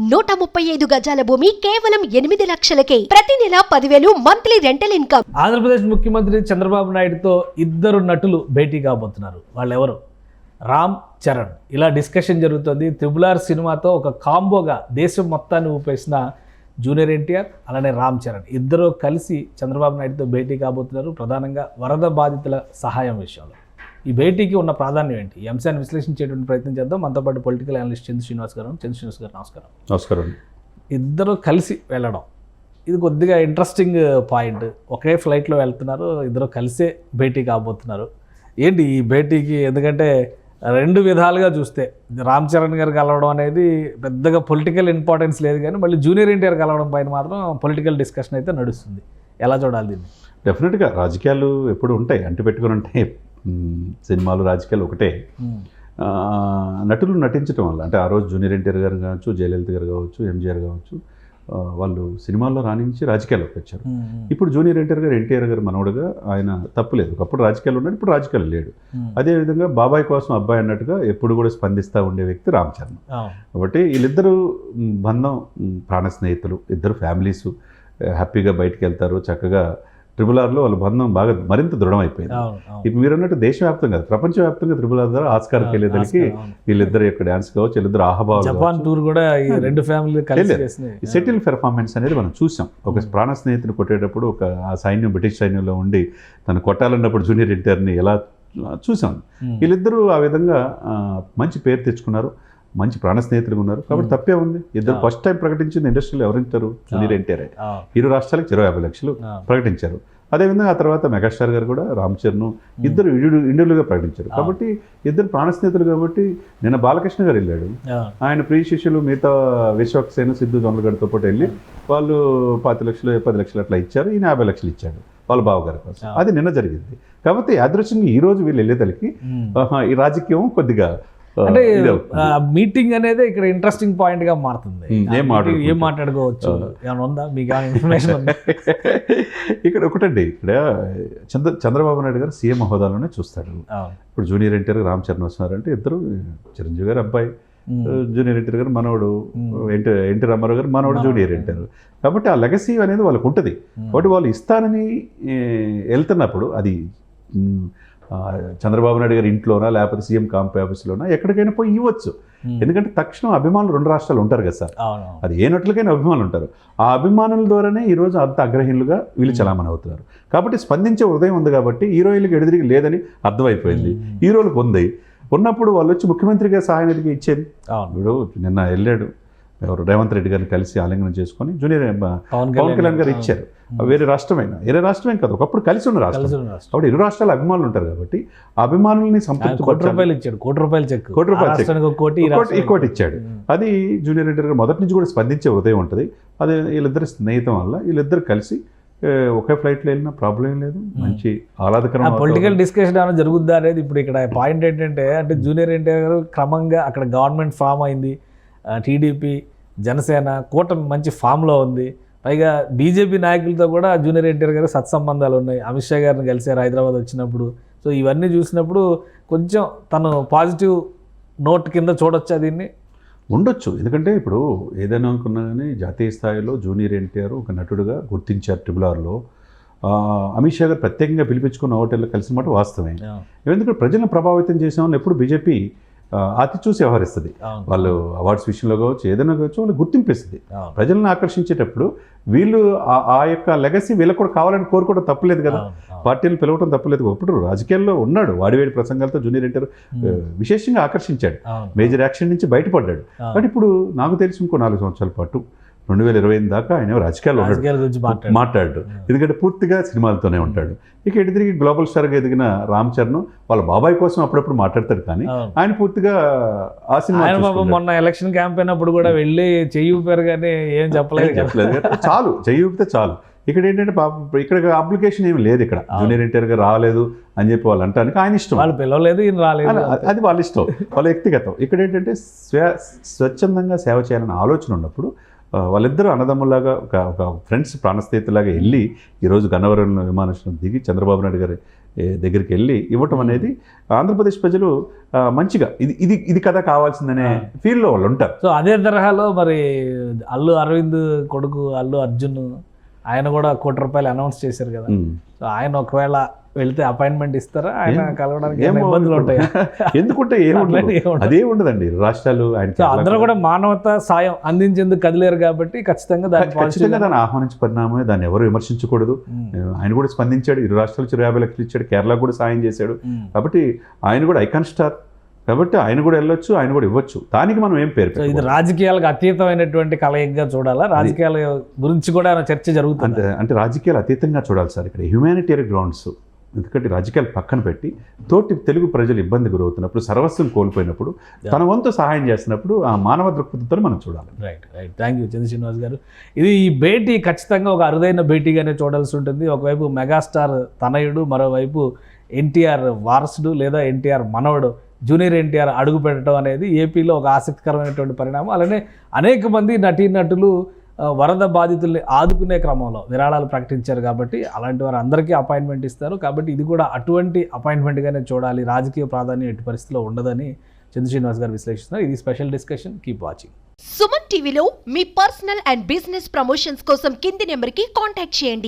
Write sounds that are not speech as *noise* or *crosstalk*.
నూట ముప్పై ఐదు గజాల భూమి కేవలం ఎనిమిది లక్షలకే. ప్రతి నెల పదివేలు మంత్లీ రెంటల్ ఇన్కమ్. ఆంధ్రప్రదేశ్ ముఖ్యమంత్రి చంద్రబాబు నాయుడుతో ఇద్దరు నటులు భేటీ కాబోతున్నారు. వాళ్ళెవరు? రామ్ చరణ్. ఇలా డిస్కషన్ జరుగుతుంది. త్రిబుల్ ఆర్ సినిమాతో ఒక కాంబోగా దేశం మొత్తాన్ని ఊపేసిన జూనియర్ ఎన్టీఆర్ అలానే రామ్ చరణ్. ఇద్దరు కలిసి చంద్రబాబు నాయుడుతో భేటీ కాబోతున్నారు. ప్రధానంగా వరద బాధితుల సహాయం విషయంలో. ఈ భేటీకి ఉన్న ప్రాధాన్యం ఏంటి? ఈ అంశాన్ని విశ్లేషించేటువంటి ప్రయత్నం చేద్దాం. మనతో పాటు పొలిటికల్ అనలిస్ట్ చంద్ర శ్రీనివాస్ గారు చంద్ర శ్రీనివాస్ గారు నమస్కారం. నమస్కారం ఇద్దరు కలిసి వెళ్ళడం. ఇది కొద్దిగా ఇంట్రెస్టింగ్ పాయింట్ ఒకే ఫ్లైట్లో వెళ్తున్నారు. ఇద్దరు కలిసే భేటీ కాబోతున్నారు. ఏంటి ఈ భేటీకి? ఎందుకంటే రెండు విధాలుగా చూస్తే రామ్ చరణ్ గారు కలవడం అనేది పెద్దగా పొలిటికల్ ఇంపార్టెన్స్ లేదు కానీ మళ్ళీ జూనియర్ ఎన్టీఆర్ కలవడం పైన మాత్రం పొలిటికల్ డిస్కషన్ అయితే నడుస్తుంది. ఎలా చూడాలి దీన్ని? డెఫినెట్గా రాజకీయాలు ఎప్పుడు ఉంటాయి. అంటి పెట్టుకుని ఉంటాయి. సినిమాలు రాజకీయాలు ఒకటే. నటులు నటించడం వల్ల అంటే ఆ రోజు జూనియర్ ఎన్టీఆర్ గారు కావచ్చు జయలలిత గారు కావచ్చు ఎంజీఆర్ కావచ్చు వాళ్ళు సినిమాల్లో రాణించి రాజకీయాల్లోకి వచ్చారు. ఇప్పుడు జూనియర్ ఎన్టీఆర్ గారు ఎన్టీఆర్ గారు మనవడుగా ఆయన తప్పులేదు. ఒకప్పుడు రాజకీయాలు ఉన్నాడు ఇప్పుడు రాజకీయాలు లేడు. అదేవిధంగా బాబాయ్ కోసం అబ్బాయి అన్నట్టుగా ఎప్పుడు కూడా స్పందిస్తూ ఉండే వ్యక్తి రామ్ చరణ్. కాబట్టి వీళ్ళిద్దరూ బంధం ప్రాణ స్నేహితులు ఇద్దరు ఫ్యామిలీస్ హ్యాపీగా బయటికి వెళ్తారు చక్కగా ట్రిపుల్ ఆర్లో వాళ్ళ బంధం బాగా మరింత దృఢమైపోయింది. ఇప్పుడు మీరు అన్నట్టు దేశవ్యాప్తంగా కాదు ప్రపంచవ్యాప్తంగా త్రిపుల్ ఆర్ ద్వారా ఆస్కార్కి వెళ్ళేదానికి వీళ్ళిద్దరు యొక్క డ్యాన్స్ కావచ్చు వీళ్ళిద్దరు ఆహభావాలు జపాన్ టూర్ కూడా ఈ రెండు ఫ్యామిలీ కలిసి సెటిల్ పెర్ఫార్మెన్స్ అనేది మనం చూసాం. ఒక ప్రాణ స్నేహితుని కొట్టేటప్పుడు ఒక ఆ సైన్యం బ్రిటిష్ సైన్యంలో ఉండి తను కొట్టాలన్నప్పుడు జూనియర్ ఎన్టీఆర్ని ఎలా చూసాం. వీళ్ళిద్దరూ ఆ విధంగా మంచి పేరు తెచ్చుకున్నారు. మంచి ప్రాణ స్నేహితులుగా ఉన్నారు. కాబట్టి తప్పే ఉంది. ఇద్దరు. ఫస్ట్ టైం ప్రకటించింది ఇండస్ట్రీలో ఎవరింటారు జూనియర్ ఎన్టీఆర్. ఇరు రాష్ట్రాలకు ఇరవై యాభై లక్షలు. ప్రకటించారు. అదేవిధంగా ఆ తర్వాత మెగాస్టార్ గారు కూడా రామ్ చరణ్ ఇద్దరు ఇండివిజువల్గా ప్రకటించారు. కాబట్టి ఇద్దరు ప్రాణ స్నేహితులు కాబట్టి నిన్న బాలకృష్ణ గారు వెళ్ళాడు. ఆయన ప్రియ శిష్యులు మిగతా విశ్వక్సేన సిద్ధు దొంగలగడ్డతో పాటు వెళ్ళి వాళ్ళు పాతి లక్షలు పది లక్షలు అట్లా ఇచ్చారు. ఈయన యాభై లక్షలు ఇచ్చాడు వాళ్ళ బావగారి కోసం. అది నిన్న జరిగింది. కాబట్టి యాదృశ్యంగా ఈ రోజు వీళ్ళు వెళ్ళేదలికి ఈ రాజకీయం కొద్దిగా అంటే. మీటింగ్ అనేది ఇక్కడ ఇంట్రెస్టింగ్ పాయింట్గా మారుతుంది ఏం మాట్లాడుకోవచ్చు ఏమైనా ఉందా మీకు ఇన్ఫర్మేషన్ *laughs* ఇక్కడ ఒకటండి ఇక్కడ చంద్ర చంద్రబాబు నాయుడు గారు సీఎం హోదాలోనే చూస్తాడు. ఇప్పుడు జూనియర్ ఎన్టీఆర్ రామ్ చరణ్ వస్తున్నారంటే ఇద్దరు చిరంజీవి గారు అబ్బాయి. జూనియర్ ఎన్టీఆర్ గారు మనవడు. ఎన్టీ ఎన్టీ రామారావు గారు మనవడు. జూనియర్ ఎన్టీఆర్ కాబట్టి ఆ లెగసీ అనేది వాళ్ళకు ఉంటుంది. కాబట్టి వాళ్ళు ఇస్తానని వెళ్తున్నప్పుడు అది చంద్రబాబు నాయుడు గారి ఇంట్లోనా లేకపోతే సీఎం కాంప్ ఆఫీస్లోనా? ఎక్కడికైనా పోయి ఇవ్వచ్చు. ఎందుకంటే తక్షణం అభిమానులు రెండు రాష్ట్రాలు ఉంటారు కదా సార్. అది ఏ నటులకైనా అభిమానులు ఉంటారు. ఆ అభిమానుల ద్వారానే ఈరోజు అంత అగ్రహీనులుగా వీళ్ళు చలామణి అవుతున్నారు కాబట్టి స్పందించే హృదయం ఉంది కాబట్టి హీరోయిన్లకు ఎదురుగా లేదని అర్థమైపోయింది. హీరోలకు ఉంది ఉన్నప్పుడు వాళ్ళు వచ్చి ముఖ్యమంత్రిగా సహాయ నిధికి ఇచ్చేది. ఇప్పుడు నిన్న వెళ్ళాడు. ఎవరు? రేవంత్ రెడ్డి గారిని కలిసి ఆలింగనం చేసుకొని జూనియర్ పవన్ కళ్యాణ్ గారు. ఇచ్చారు. వేరే రాష్ట్రమైనా? వేరే రాష్ట్రమేం కాదు. ఒకప్పుడు కలిసి ఉన్న రాష్ట్రం. కాబట్టి ఇరు రాష్ట్రాల అభిమానులు ఉంటారు కాబట్టి అభిమానుల్ని ఆయన కోటి సంతృప్తి రూపాయలు ఇచ్చాడు. కోటి రూపాయలు చెక్. కోటి రూపాయలు చెక్. ఇంకోటి ఇచ్చాడు. అది జూనియర్ ఎన్టీఆర్ గారు మొదటి నుంచి కూడా స్పందించే హృదయం ఉంటుంది. అదే వీళ్ళిద్దరి స్నేహితం వల్ల వీళ్ళిద్దరు కలిసి ఒకే ఫ్లైట్లో వెళ్ళినా ప్రాబ్లం ఏం లేదు. మంచి ఆ ఆహ్లాదకరం పొలిటికల్ డిస్కషన్ ఏమైనా జరుగుద్దా అనేది ఇప్పుడు ఇక్కడ పాయింట్ ఏంటంటే అంటే జూనియర్ ఎన్టీఆర్ గారు క్రమంగా అక్కడ గవర్నమెంట్ ఫామ్ అయింది. టీడీపీ జనసేన కూటమి మంచి ఫామ్లో ఉంది. పైగా బీజేపీ నాయకులతో కూడా జూనియర్ ఎన్టీఆర్ గారు సత్సంబంధాలు ఉన్నాయి. అమిత్ షా గారిని కలిసారు హైదరాబాద్ వచ్చినప్పుడు. సో ఇవన్నీ చూసినప్పుడు కొంచెం తను పాజిటివ్ నోట్ కింద చూడొచ్చా దీన్ని? ఉండొచ్చు. ఎందుకంటే ఇప్పుడు ఏదైనా అనుకున్నా కానీ జాతీయ స్థాయిలో జూనియర్ ఎన్టీఆర్ ఒక నటుడుగా గుర్తించారు ట్రిబుల్ ఆర్లో. అమిత్ షా గారు ప్రత్యేకంగా పిలిపించుకున్న హోటల్లో కలిసిన మాట వాస్తవమే ఎందుకంటే ప్రజలను ప్రభావితం చేసే వాళ్ళు ఎప్పుడు బీజేపీ అతి చూసి వ్యవహరిస్తుంది. వాళ్ళు అవార్డ్స్ విషయంలో కావచ్చు ఏదైనా కావచ్చు వాళ్ళు గుర్తింపిస్తుంది. ప్రజలను ఆకర్షించేటప్పుడు వీళ్ళు ఆ- యొక్క లెగసీ వీళ్ళకు కూడా కావాలని కోరుకోవడం తప్పలేదు కదా. పార్టీలు పిలవడం తప్పలేదు ఇప్పుడు రాజకీయాల్లో ఉన్నాడు వాడివేడి ప్రసంగాలతో జూనియర్ ఎన్టీఆర్ విశేషంగా ఆకర్షించాడు. మేజర్ యాక్షన్ నుంచి బయటపడ్డాడు. బట్ ఇప్పుడు నాకు తెలిసి ఇంకో నాలుగు సంవత్సరాల పాటు రెండు వేల ఇరవై దాకా ఆయన రాజకీయాల మాట్లాడు ఎందుకంటే పూర్తిగా సినిమాలతోనే ఉంటాడు. ఇక ఎటు తిరిగి గ్లోబల్ స్టార్గా ఎదిగిన రామ్ చరణ్ వాళ్ళ బాబాయ్ కోసం అప్పుడప్పుడు మాట్లాడతాడు కానీ. ఆయన పూర్తిగా ఆ సినిమా. మొన్న ఎలక్షన్ క్యాంపెయిన్ అప్పుడు కూడా వెళ్ళి చెయ్యి ఊపారు కానీ ఏం చెప్పలేదు. చెప్పలేదు. చాలు చెయ్యి ఊపితే చాలు. ఇక్కడ ఏంటంటే పాపం ఇక్కడ అప్లికేషన్ ఏమి లేదు ఇక్కడ. జూనియర్ ఎన్టీఆర్ గారు రాలేదు అని చెప్పి వాళ్ళు అంటానికి ఆయన ఇష్టం. వాళ్ళు పిలవలేదు ఈయన రాలేదు అది- వాళ్ళ ఇష్టం. వాళ్ళ వ్యక్తిగతం. ఇక్కడ ఏంటంటే స్వ స్వచ్ఛందంగా సేవ చేయాలనే ఆలోచన ఉన్నప్పుడు వాళ్ళిద్దరూ అన్నదమ్ములాగా ఒక ఒక ఫ్రెండ్స్ ప్రాణస్థితిలాగా వెళ్ళి ఈరోజు గన్నవరం విమానాశ్రయం దిగి చంద్రబాబు నాయుడు గారి దగ్గరికి వెళ్ళి ఇవ్వటం అనేది ఆంధ్రప్రదేశ్ ప్రజలు మంచిగా ఇది ఇది ఇది కదా కావాల్సిందనే ఫీల్లో వాళ్ళు ఉంటారు. సో అదే తరహాలో మరి అల్లు అరవింద్ కొడుకు అల్లు అర్జున్ ఆయన కూడా కోటి రూపాయలు అనౌన్స్ చేశారు కదా. సో ఆయన ఒకవేళ వెళ్తే అపాయింట్మెంట్ ఇస్తారా? ఆయన ఏం- కలవడానికి ఏమైనా ఇబ్బందులు ఉంటాయి? *laughs* ఎందుకుంటే ఏముండదు. అదే ఉండదండి. రాష్ట్రాలు అందరూ కూడా మానవత సాయం అందించేందుకు కదిలేరు కాబట్టి ఖచ్చితంగా దాన్ని ఖచ్చితంగా దాన్ని ఆహ్వానించే పరిణామమే. దాన్ని ఎవరు విమర్శించకూడదు. ఆయన కూడా స్పందించాడు. ఇరు రాష్ట్రాలు ఇరవై యాభై లక్షలు ఇచ్చాడు. కేరళ కూడా సాయం చేశాడు. కాబట్టి ఆయన కూడా ఐకాన్ స్టార్. కాబట్టి ఆయన కూడా వెళ్ళొచ్చు ఆయన కూడా ఇవ్వచ్చు. దానికి మనం ఏం పేరు ఇది. రాజకీయాలకు అతీతమైనటువంటి కలయికగా చూడాలా? రాజకీయాల గురించి కూడా చర్చ జరుగుతుంది? అంటే అంటే రాజకీయాలు అతీతంగా చూడాలి సార్ ఇక్కడ. హ్యుమానిటేరియన్ గ్రౌండ్స్ ఎందుకంటే రాజకీయాలు పక్కన పెట్టి తోటి తెలుగు ప్రజలు ఇబ్బంది గురవుతున్నప్పుడు సర్వస్వం కోల్పోయినప్పుడు తన వంతు సహాయం చేసినప్పుడు ఆ మానవ దృక్పథంతో మనం చూడాలి. Right right thank you Chandra Srinivas garu. ఇది ఈ భేటీ ఖచ్చితంగా ఒక అరుదైన భేటీగానే చూడాల్సి ఉంటుంది. ఒకవైపు మెగాస్టార్ తనయుడు మరోవైపు ఎన్టీఆర్ వారసుడు లేదా ఎన్టీఆర్ మనవడు. జూనియర్ ఎన్టీఆర్ అడుగు పెట్టడం అనేది ఏపీలో ఒక ఆసక్తికరమైనటువంటి పరిణామం. అలానే అనేక మంది నటీనటులు వరద బాధితుల్ని ఆదుకునే క్రమంలో విరాళాలు ప్రకటించారు కాబట్టి అలాంటి వారు అందరికీ అపాయింట్మెంట్ ఇస్తారు. కాబట్టి ఇది కూడా అటువంటి అపాయింట్మెంట్గానే చూడాలి. రాజకీయ ప్రాధాన్యం ఎట్టి పరిస్థితిలో ఉండదని చంద్ర శ్రీనివాస్ గారు విశ్లేషిస్తున్నారు. ఇది special discussion. Keep watching. Suman టీవీలో మీ పర్సనల్ అండ్ బిజినెస్ ప్రమోషన్స్ కోసం కింది నెంబర్కి కాంటాక్ట్ చేయండి.